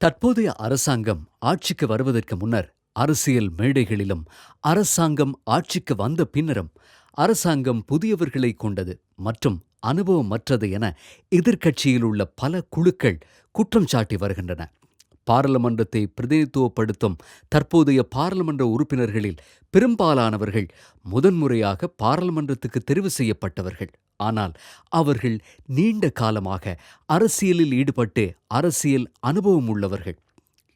தற்போதைய அரசாங்கம் ஆட்சிக்கு வருவதற்கு முன்னர் அரசியல் மேடைகளிலும் அரசாங்கம் ஆட்சிக்கு வந்த பின்னரும் அரசாங்கம் புதியவர்களை கொண்டது மற்றும் அனுபவமற்றது என எதிர்க்கட்சியில் உள்ள பல குழுக்கள் குற்றம் சாட்டி வருகின்றன. பாராளுமன்றத்தை பிரதிநிதித்துவப்படுத்தும் தற்போதைய பாராளுமன்ற உறுப்பினர்களில் பெரும்பாலானவர்கள் முதன்முறையாக பாராளுமன்றத்துக்கு தெரிவு செய்யப்பட்டவர்கள். ஆனால் அவர்கள் நீண்ட காலமாக அரசியலில் ஈடுபட்டு அரசியல் அனுபவம் உள்ளவர்கள்.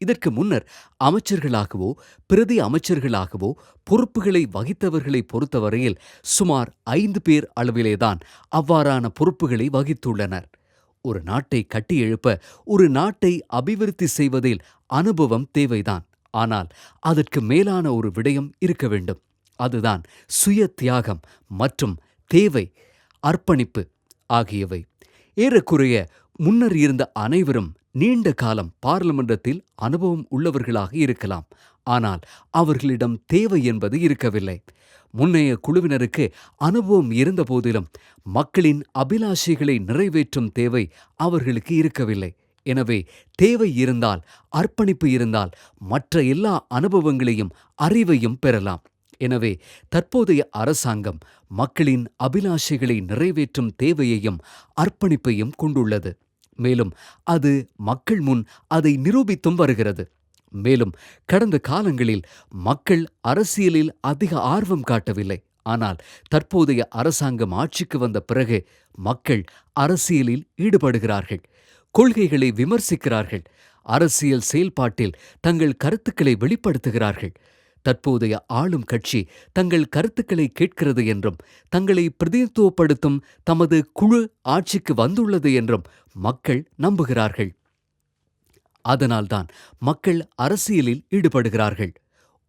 இதற்கு முன்னர் அமைச்சர்களாகவோ பிரதி அமைச்சர்களாகவோ பொறுப்புகளை வகித்தவர்களை பொறுத்தவரையில் சுமார் ஐந்து பேர் அளவிலேதான் அவ்வாறான பொறுப்புகளை வகித்துள்ளனர். ஒரு நாட்டை கட்டியெழுப்ப ஒரு நாட்டை அபிவிருத்தி செய்வதில் அனுபவம் தேவைதான். ஆனால் அதற்கு மேலான ஒரு விடயம் இருக்க வேண்டும். அதுதான் சுய தியாகம் மற்றும் தேவை. அர்ப்பணிப்பு ஆகியவை. ஏறக்குறைய முன்னர் இருந்த அனைவரும் நீண்ட காலம் பார்லிமன்றத்தில் அனுபவம் உள்ளவர்களாக இருக்கலாம். ஆனால் அவர்களிடம் தேவை என்பது இருக்கவில்லை. முன்னைய குழுவினருக்கு அனுபவம் இருந்த போதிலும் மக்களின் அபிலாஷைகளை நிறைவேற்றும் தேவை அவர்களுக்கு இருக்கவில்லை. எனவே தேவை இருந்தால் அர்ப்பணிப்பு இருந்தால் மற்ற எல்லா அனுபவங்களையும் அறிவையும் பெறலாம். எனவே தற்போதைய அரசாங்கம் மக்களின் அபிலாஷைகளை நிறைவேற்றும் தேவையையும் அர்ப்பணிப்பையும் கொண்டுள்ளது. மேலும் அது மக்கள் முன் அதை நிரூபித்தும் வருகிறது. மேலும் கடந்த காலங்களில் மக்கள் அரசியலில் அதிக ஆர்வம் காட்டவில்லை. ஆனால் தற்போதைய அரசாங்கம் ஆட்சிக்கு வந்த பிறகு மக்கள் அரசியலில் ஈடுபடுகிறார்கள் கொள்கைகளை விமர்சிக்கிறார்கள் அரசியல் செயல்பாட்டில் தங்கள் கருத்துக்களை வெளிப்படுத்துகிறார்கள். தற்போதைய ஆளும் கட்சி தங்கள் கருத்துக்களை கேட்கிறது என்றும் தங்களை பிரதிநிதித்துவப்படுத்தும் தமது குழு ஆட்சிக்கு வந்துள்ளது என்றும் மக்கள் நம்புகிறார்கள். அதனால்தான் மக்கள் அரசியலில் ஈடுபடுகிறார்கள்.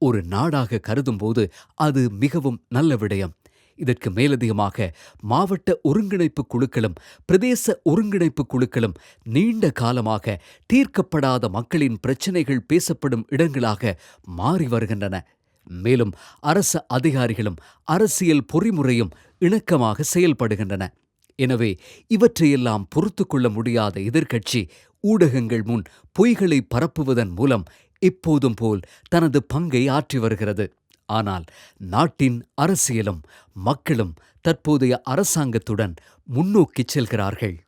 ஒரு நாடாக கருதும்போது அது மிகவும் நல்ல விடயம். இதற்கு மேலதிகமாக மாவட்ட ஒருங்கிணைப்பு குழுக்களும் பிரதேச ஒருங்கிணைப்பு குழுக்களும் நீண்ட காலமாக தீர்க்கப்படாத மக்களின் பிரச்சினைகள் பேசப்படும் இடங்களாக மாறி வருகின்றன. மேலும் அரச அதிகாரிகளும் அரசியல் பொறிமுறையும் இணக்கமாக செயல்படுகின்றன. எனவே இவற்றையெல்லாம் பொறுத்து கொள்ள முடியாத எதிர்க்கட்சி ஊடகங்கள் முன் பொய்களை பரப்புவதன் மூலம் இப்போதும் போல் தனது பங்கை ஆற்றி வருகிறது. ஆனால் நாட்டின் அரசியலும் மக்களும் தற்போதைய அரசாங்கத்துடன் முன்னோக்கிச் செல்கிறார்கள்.